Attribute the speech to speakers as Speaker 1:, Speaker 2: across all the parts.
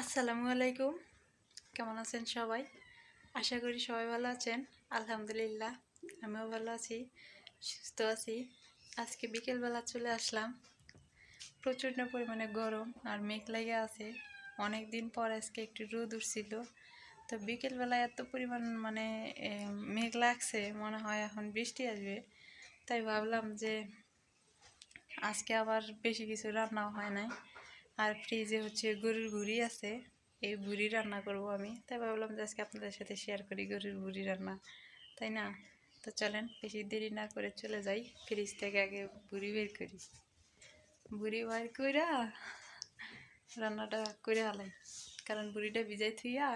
Speaker 1: আসসালামু আলাইকুম। কেমন আছেন সবাই? আশা করি সবাই ভালো আছেন। আলহামদুলিল্লাহ, আমিও ভালো আছি, সুস্থ আছি। আজকে বিকেলবেলা চলে আসলাম। প্রচণ্ড পরিমাণে গরম আর মেঘ লেগে আছে। অনেক দিন পর আজকে একটু রোদ উঠছিল। তো বিকেলবেলা এত পরিমাণ মানে মেঘ লাগছে, মনে হয় এখন বৃষ্টি আসবে। তাই ভাবলাম যে, আজকে আবার বেশি কিছু রান্নাও হয় নাই। আর ফ্রিজে হচ্ছে গরুর ভুড়ি আছে, এই ভুড়ি রান্না করব আমি। তাই ভাবলাম যে আজকে আপনাদের সাথে শেয়ার করি গরুর ভুড়ি রান্না, তাই না? তো চলেন, বেশি দেরি না করে চলে যাই ফ্রিজ থেকে আগে ভুড়ি বের করি। ভুড়ি বের কইরা রান্নাটা করে আলাই, কারণ ভুড়িটা ভিজাই থুইয়া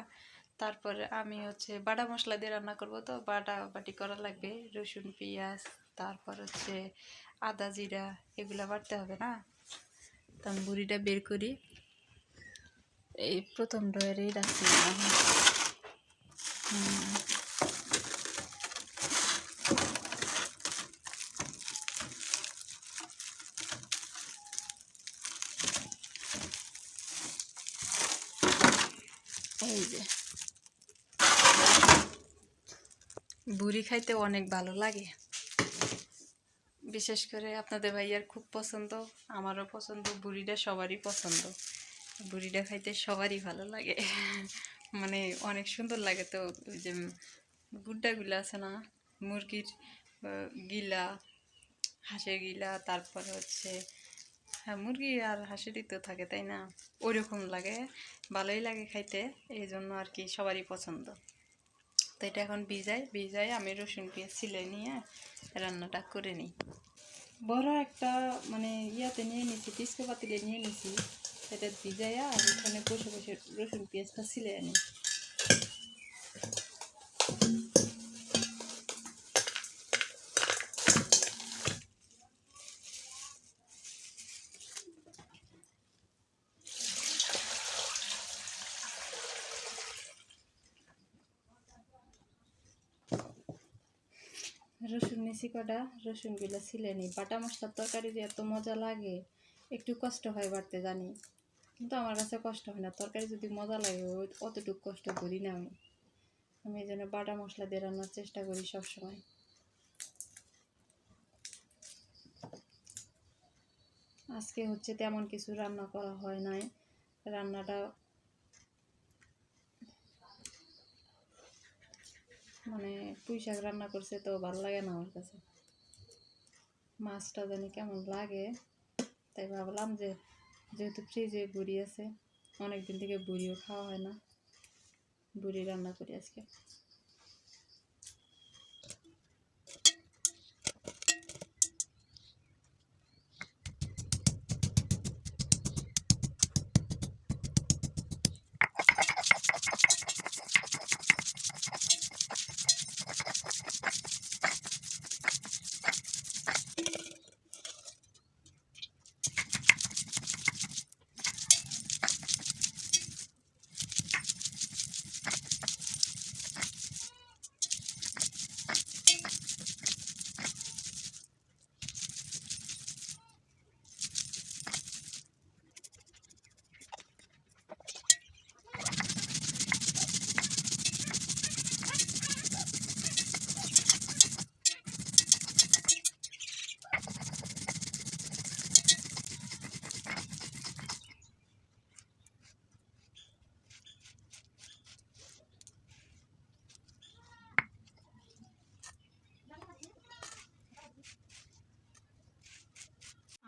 Speaker 1: তারপরে আমি হচ্ছে বাটা মশলা দিয়ে রান্না করব তো, বাটা বাটি করা লাগবে, রসুন, পেঁয়াজ, তারপর হচ্ছে আদা, জিরা, এগুলো বাটতে হবে না? তো আমি বুড়িটা বের করি। এই প্রথম ডয়ারেই রাখছি এই যে। বুড়ি খাইতে অনেক ভালো লাগে। বিশেষ করে আপনাদের ভাইয়ার খুব পছন্দ, আমারও পছন্দ, বুড়িটা সবারই পছন্দ। বুড়িটা খাইতে সবারই ভালো লাগে। মানে অনেক সুন্দর লাগে তো, ওই যে গুড্ডাগুলো আছে না, মুরগির গিলা, হাঁসের গিলা, তারপর হচ্ছে হ্যাঁ মুরগি আর হাঁসেরই তো থাকে, তাই না? ওইরকম লাগে, ভালোই লাগে খাইতে এই জন্য আর কি সবারই পছন্দ। তো এটা এখন ভিজাই ভিজাই আমি রসুন পেঁয়াজ ছিলে নিয়ে রান্নাটা করে নিই। বড় একটা মানে ইয়াতে নিয়ে নিছি টিস্কো পাতিলে নিয়ে নিছি এটা ভিজাইয়া আর এখানে বসে বসে রসুন পেঁয়াজটা ছিলে আনি। রসুন নিছি কটা রসুনগুলো ছিলে নিই বাটা মশলার তরকারি যে এত মজা লাগে, একটু কষ্ট হয় বাড়তে জানি। কিন্তু আমার কাছে কষ্ট হয় না। তরকারি যদি মজা লাগে অতটুকু কষ্ট করি না আমি। আমি এই জন্য বাটা মশলা দিয়ে রান্নার চেষ্টা করি সব সময় আজকে হচ্ছে তেমন কিছু রান্না করা হয় নাই। রান্নাটা মানে পুঁই শাক রান্না করছে তো ভালো লাগে না আমার কাছে। মাছটা জানি কেমন লাগে, তাই ভাবলাম যে যেহেতু ফ্রিজে বুড়ি আছে অনেক দিন থেকে বুড়িও খাওয়া হয় না। বুড়ি রান্না করি আজকে।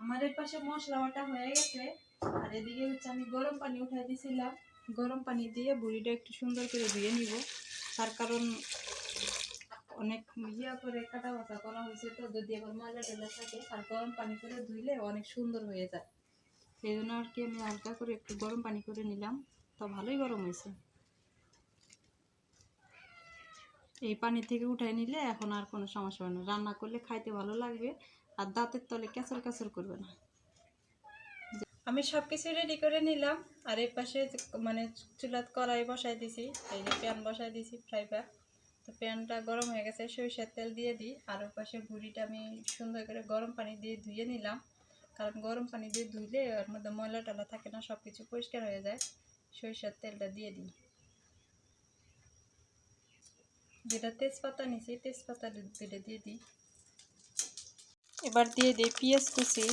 Speaker 1: আমার এর পাশে মশলা বাটা হয়ে গেছে। আর এদিকে হচ্ছে আমি গরম পানি উঠাই দিয়েছিলাম গরম পানি দিয়ে বুড়িটা একটু সুন্দর করে ধুয়ে নিব। তার কারণ অনেক ইয়া করে কাটা বাটা করা হয়েছে তো, যদি আবার ময়লা টেলা থাকে আর গরম পানি করে ধুইলে অনেক সুন্দর হয়ে যায়। সেই জন্য আর কি আমি হালকা করে একটু গরম পানি করে নিলাম। তো ভালোই গরম হয়েছে। এই পানি থেকে উঠাই নিলে এখন আর কোনো সমস্যা হবে না। রান্না করলে খাইতে ভালো লাগবে। আর দাঁতের তলে ক্যাচর ক্যাচর করবে না। আমি সব কিছু রেডি করে নিলাম, আর এই পাশে মানে চুলাত কড়াই বসাই দিছি, এই যে প্যান বসাই দিছি ফ্রাই প্যান। তো প্যানটা গরম হয়ে গেছে, সরিষার তেল দিয়ে দিই, আর ওই পাশে বুড়িটা আমি সুন্দর করে গরম পানি দিয়ে ধুয়ে নিলাম। কারণ গরম পানি দিয়ে ধুইলে ওর মধ্যে ময়লা টলা থাকে না সব কিছু পরিষ্কার হয়ে যায়। সরিষার তেলটা দিয়ে দিই। যেটা তেজপাতা নিছি, তেজপাতা দিয়ে দিই। এবার দিয়ে দিই পেঁয়াজ কুচি।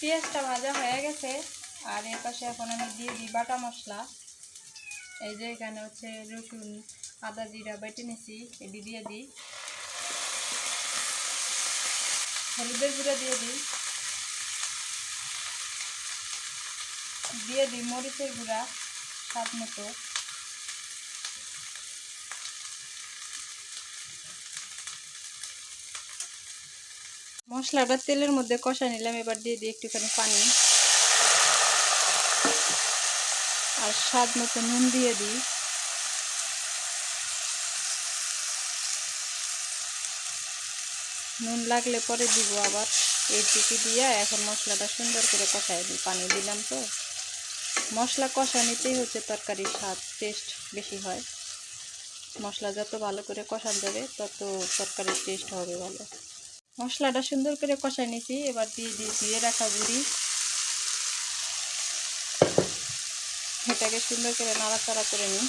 Speaker 1: পেঁয়াজটা ভাজা হয়ে গেছে, আর এর পাশে এখন আমি দিয়ে দিই বাটা মশলা। এই যে এখানে হচ্ছে রসুন, আদা জিরা বেটে নিছি, এটি দিয়ে দিই। হলুদের গুঁড়া দিয়ে দিই। দিয়ে দিই মরিচের গুঁড়া। স্বাদ মতো। মশলাটা তেলের মধ্যে কষা নিলাম, এবার দিয়ে দিই একটুখানি পানি। আর স্বাদ মতো নুন দিয়ে দিই। নুন লাগলে পরে দিব আবার। এইটুকু দিয়ে এখন মশলাটা সুন্দর করে কষাই দিই। পানি দিলাম তো। মশলা কষা নিতেই হচ্ছে তরকারির স্বাদ টেস্ট বেশি হয়। মশলা যত ভালো করে কষান যাবে, তত তরকারির টেস্ট হবে ভালো। মশলাটা সুন্দর করে কষাই নিয়েছি, এবার দিয়ে দিয়ে দিয়ে রাখা বুড়ি এটাকে সুন্দর করে নাড়াচাড়া করে নিই।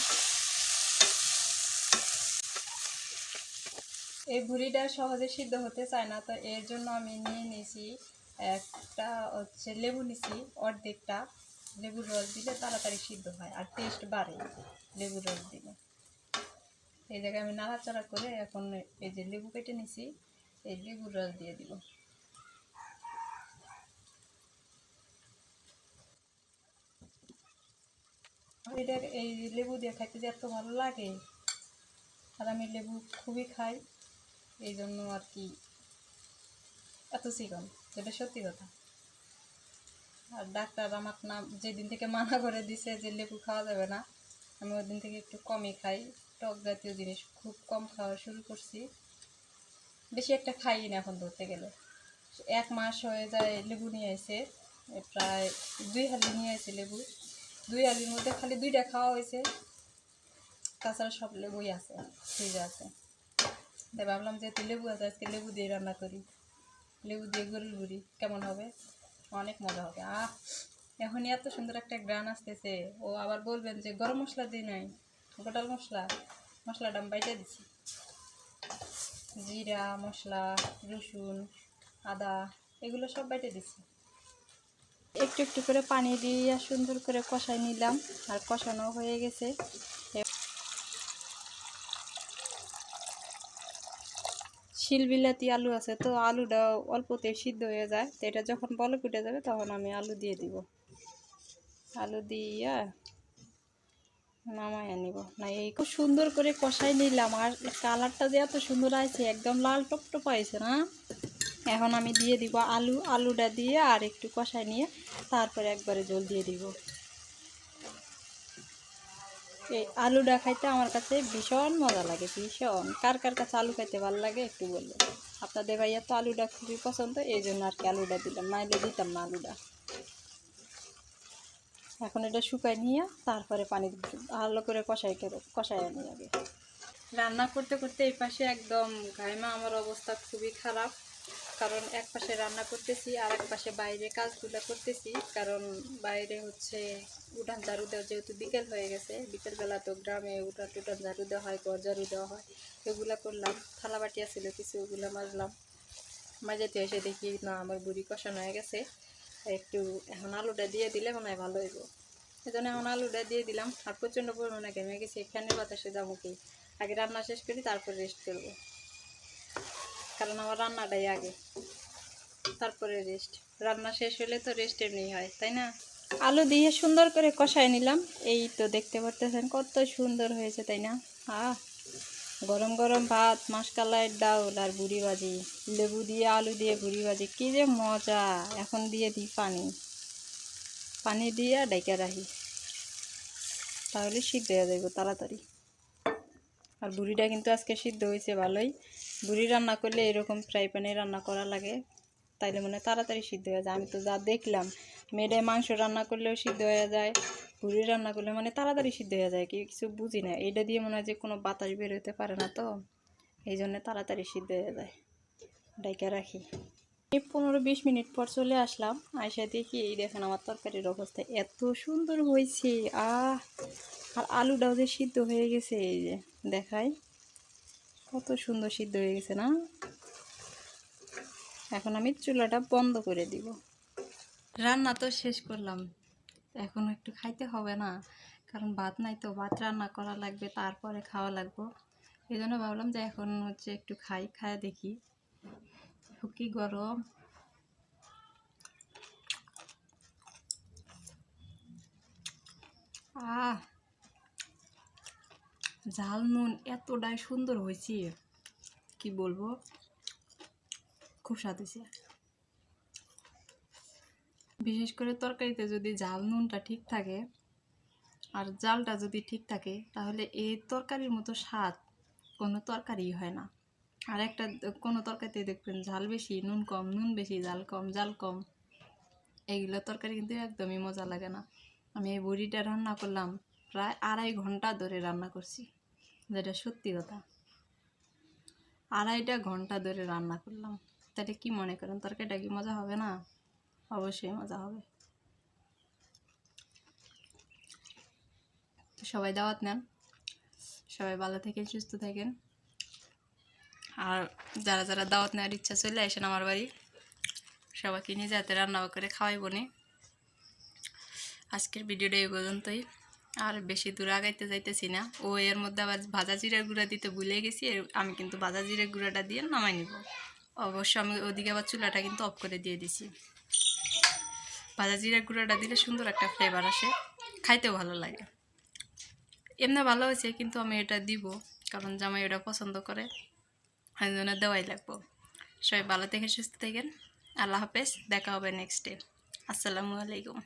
Speaker 1: এই ভুড়িটা সহজে সিদ্ধ হতে চায় না, তো এর জন্য আমি নিয়ে নিয়েছি একটা হচ্ছে লেবু নিছি অর্ধেকটা। লেবুর রস দিলে তাড়াতাড়ি সিদ্ধ হয় আর টেস্ট বাড়ে লেবুর রস দিলে। এই জায়গায় আমি নাড়াচাড়া করে এখন এই যে লেবু কেটে নিছি, এই লেবুর রস দিয়ে দিব। এটা এই লেবু দিয়ে খাইতে যে এত ভালো লাগে। আর আমি লেবু খুবই খাই, এই জন্য আর কি। এত চিকন যেটা সত্যি কথা। আর ডাক্তার আমার না, যেদিন থেকে মানা করে দিছে যে লেবু খাওয়া যাবে না, আমি ওই দিন থেকে একটু কমই খাই। টক জাতীয় জিনিস খুব কম খাওয়া শুরু করছি। বেশি একটা খাই না এখন ধরতে গেলে। এক মাস হয়ে যায় লেবু নিয়ে এসে প্রায় দুই হালি নিয়ে এসে লেবু। দুই হালির মধ্যে খালি দুইটা খাওয়া হয়েছে। তাছাড়া সব লেবুই আছে, ফ্রিজে আছে। তাই ভাবলাম যেহেতু লেবু আছে, আজকে লেবু দিয়ে রান্না করি। লেবু দিয়ে গরুর বুড়ি কেমন হবে? অনেক মজা হবে। আহ এখনই এত সুন্দর একটা গ্রান আসতেছে। ও আবার বলবেন যে, গরম মশলা দিই নাই গোটাল মশলা, মশলাটা আমি বাইটে দিচ্ছি জিরা, মশলা, রসুন, আদা, এগুলো সব বাইটে দিচ্ছি একটু একটু করে পানি দিয়ে সুন্দর করে কষাই নিলাম, আর কষানো হয়ে গেছে। শিলবিলাতি আলু আছে, তো আলুটা অল্পতে সিদ্ধ হয়ে যায়, তো এটা যখন বলক উঠে যাবে তখন আমি আলু দিয়ে দিব। আলু দিয়া নামাই আনিব না, এই খুব সুন্দর করে কষাই নিলাম, আর কালারটা যে এত সুন্দর আছে একদম লাল টপটপ আছে না? এখন আমি দিয়ে দিব আলু, আলুটা দিয়ে আর একটু কষাই নিয়ে তারপরে একবারে জল দিয়ে দিব। এই আলুটা খাইতে আমার কাছে ভীষণ মজা লাগে, ভীষণ। কার কার কাছে আলু খাইতে ভালো লাগে একটু বলব আপনাদের ভাইয়া তো আলুটা খুবই পছন্দ এই জন্য আর কি আলুটা দিলাম নাইলে দিতাম না আলুটা। এখন এটা শুকাই নিয়ে তারপরে পানি ভালো করে কষাই করে কষাই আনি আগে। রান্না করতে করতে এই পাশে একদম গাইমা আমার অবস্থা খুবই খারাপ। কারণ এক পাশে রান্না করতেছি আর এক পাশে বাইরে কাজগুলো করতেছি। কারণ বাইরে হচ্ছে উঠান ঝাড়ু দেওয়া যেহেতু বিকেল হয়ে গেছে, বিকেলবেলা তো গ্রামে উঠান টুটান ঝাড়ু দেওয়া হয়, ঘর ঝাড়ু দেওয়া হয়, এগুলো করলাম। থালা বাটি আসছিল কিছু, ওগুলো মাজলাম। মাঝেতে এসে দেখি, না, আমার বুড়ি কষানো হয়ে গেছে। একটু এখন আলুটা দিয়ে দিলে মনে হয় ভালো হইব। জন্য এখন আলুটা দিয়ে দিলাম। আর প্রচণ্ড পরিমাণে ঘেমে গেছি, ফ্যানের বাতাসে যাব কি? আগে রান্না শেষ করি, তারপর রেস্ট করব। কারণ আমার রান্নাটাই আগে। তারপরে রেস্ট রান্না শেষ হলে তো রেস্ট এমনি হয়, তাই না? আলু দিয়ে সুন্দর করে কষায় নিলাম। এই তো দেখতে পারতেছেন কত সুন্দর হয়েছে, তাই না? হা গরম গরম ভাত, মাসকালাইয়ের ডাউল আর বুড়ি ভাজি। লেবু দিয়ে, আলু দিয়ে, বুড়ি ভাজি। কী যে মজা! এখন দিয়ে দিই পানি। পানি দিয়ে ডাইকা রাখি। তাহলে সিদ্ধ হয়ে যাইব তাড়াতাড়ি। আর বুড়িটা কিন্তু আজকে সিদ্ধ হয়েছে ভালোই। বুড়ি রান্না করলে এরকম ফ্রাই প্যানে রান্না করা লাগে, তাইলে মনে হয় তাড়াতাড়ি সিদ্ধ হয়ে যায়। আমি তো যা দেখলাম মেয়েরে মাংস রান্না করলেও সিদ্ধ হয়ে যায়, বুড়ি রান্না করলে মানে তাড়াতাড়ি সিদ্ধ হয়ে যায় কি কিছু বুঝি না। এটা দিয়ে মনে হয় যে কোনো বাতাস বের হতে পারে না তো, এই জন্য তাড়াতাড়ি সিদ্ধ হয়ে যায়। ডাইকা রাখি। পনেরো বিশ মিনিট পর চলে আসলাম আয়সা দেখি এই দেখেন আমার তরকারির অবস্থা এত সুন্দর হয়েছে, আহ! আর আলুটাও যে সিদ্ধ হয়ে গেছে, এই যে দেখাই। কত সুন্দর সিদ্ধ হয়ে গেছে না? এখন আমি চুলাটা বন্ধ করে দিব। রান্না তো শেষ করলাম। এখন একটু খাইতে হবে না, কারণ ভাত নাই তো। ভাত রান্না করা লাগবে, তারপরে খাওয়া লাগবো। এই জন্য ভাবলাম যে এখন হচ্ছে একটু খাই, খায় দেখি। কি গরম। আহ! ঝাল নুন এতটাই সুন্দর হয়েছে। কি বলব? খুব স্বাদ হয়েছে। বিশেষ করে তরকারিতে যদি ঝাল নুনটা ঠিক থাকে, আর জালটা যদি ঠিক থাকে, তাহলে এই তরকারির মতো স্বাদ কোনো তরকারি হয় না। আর একটা কোনো তরকারিতে দেখবেন ঝাল বেশি, নুন কম, নুন বেশি জাল কম জাল কম। এইগুলো তরকারি কিন্তু একদমই মজা লাগে না। আমি এই বড়িটা রান্না করলাম প্রায় আড়াই ঘণ্টা ধরে রান্না করছি, যেটা সত্যি কথা। আড়াইটা ঘণ্টা ধরে রান্না করলাম। তাহলে কি মনে করেন, তরকারিটা কি মজা হবে না? অবশ্যই মজা হবে। সবাই দাওয়াত নেন। সবাই ভালো থাকেন, সুস্থ থাকেন। আর যারা যারা দাওয়াত নেওয়ার ইচ্ছা চলে আসেন আমার বাড়ি, সবাইকে নিজে যাতে রান্না করে খাওয়াইব নি। আজকের ভিডিওটা এই পর্যন্তই। আর বেশি দূর আগাইতে যাইতেছি না। ও এর মধ্যে আবার ভাজা জিরার গুঁড়া দিতে ভুলে গেছি আমি কিন্তু ভাজা জিরার গুঁড়াটা দিয়ে নামাই নিব। অবশ্য আমি ওদিকে আবার চুলাটা কিন্তু অফ করে দিয়ে দিছি। ভাজা জিরার গুঁড়াটা দিলে সুন্দর একটা ফ্লেভার আসে, খাইতেও ভালো লাগে। এমনি ভালো হয়েছে, কিন্তু আমি এটা দিব, কারণ জামাই ওটা পছন্দ করে এই জন্য দেওয়াই লাগবো। সবাই ভালো থেকে সুস্থ থাকেন, আল্লাহ হাফেজ, দেখা হবে নেক্সট ডে আসসালামু আলাইকুম।